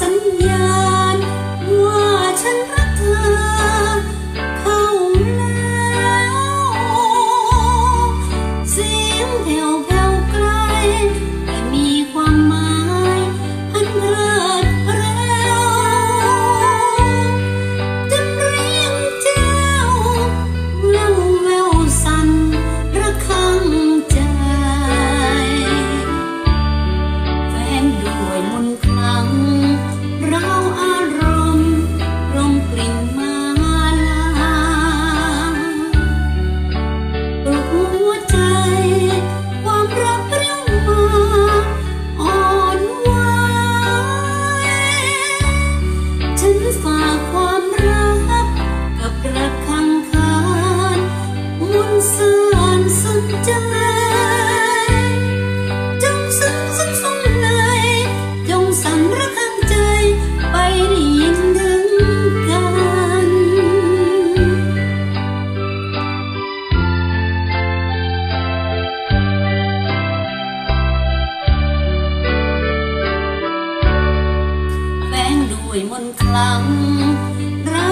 สัญญาณ ว่าฉันรักเธอ เข้าแล้ว เสียงแผ่วแผ่วไกล แต่มีความหมายอันเลิศเร็วจำเรียงเจ้าแววแววสั่นระคังใจ แฟนด้วยมนคลัง ฝากความรักกับรัก ด้วยมนต์คลังรัก